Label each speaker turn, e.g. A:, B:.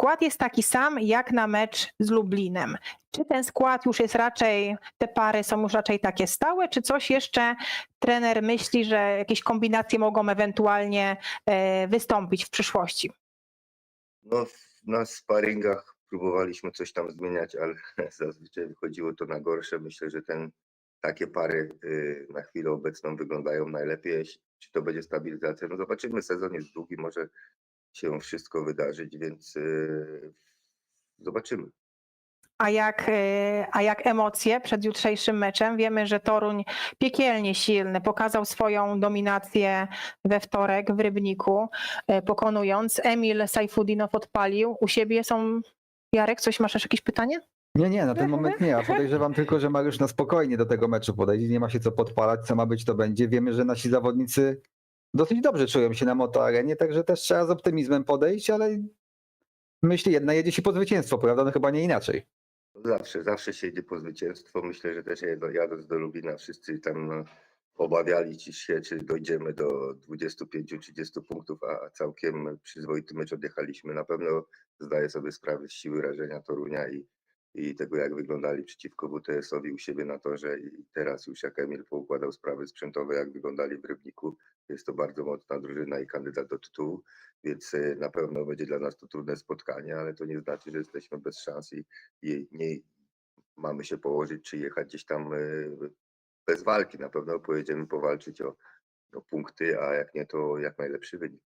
A: skład jest taki sam jak na mecz z Lublinem. Czy ten skład już jest raczej, te pary są już raczej takie stałe, czy coś jeszcze trener myśli, że jakieś kombinacje mogą ewentualnie e, wystąpić w przyszłości?
B: No, na sparingach próbowaliśmy coś tam zmieniać, ale zazwyczaj wychodziło to na gorsze. Myślę, że ten, takie pary y, na chwilę obecną wyglądają najlepiej. Czy to będzie stabilizacja? No zobaczymy, sezon jest długi, może się wszystko wydarzyć, więc y, zobaczymy.
A: A jak, e, a jak emocje przed jutrzejszym meczem? Wiemy, że Toruń piekielnie silny, pokazał swoją dominację we wtorek w Rybniku, e, pokonując. Emil Sajfudinow odpalił. U siebie są... Jarek, coś masz jeszcze jakieś pytanie?
C: Nie, nie, na ten moment nie. Ja podejrzewam tylko, że Mariusz na spokojnie do tego meczu podejdzie. Nie ma się co podpalać, co ma być, to będzie. Wiemy, że nasi zawodnicy dosyć dobrze czują się na motoarenie, także też trzeba z optymizmem podejść, ale myślę, jedna jedzie się po zwycięstwo, prawda? No chyba nie inaczej.
B: Zawsze, zawsze się idzie po zwycięstwo. Myślę, że też jad- jadąc do Lubina wszyscy tam no, obawiali ci się, czy dojdziemy do 25-30 punktów, a całkiem przyzwoity mecz odjechaliśmy. Na pewno zdaję sobie sprawę z siły rażenia Torunia i, i tego, jak wyglądali przeciwko WTS-owi u siebie na torze i teraz już jak Emil poukładał sprawy sprzętowe, jak wyglądali w Rybniku. Jest to bardzo mocna drużyna i kandydat do tytułu, więc e, na pewno będzie dla nas to trudne spotkanie, ale to nie znaczy, że jesteśmy bez szans i, i nie mamy się położyć, czy jechać gdzieś tam e, bez walki. Na pewno pojedziemy powalczyć o, o punkty, a jak nie, to jak najlepszy wynik.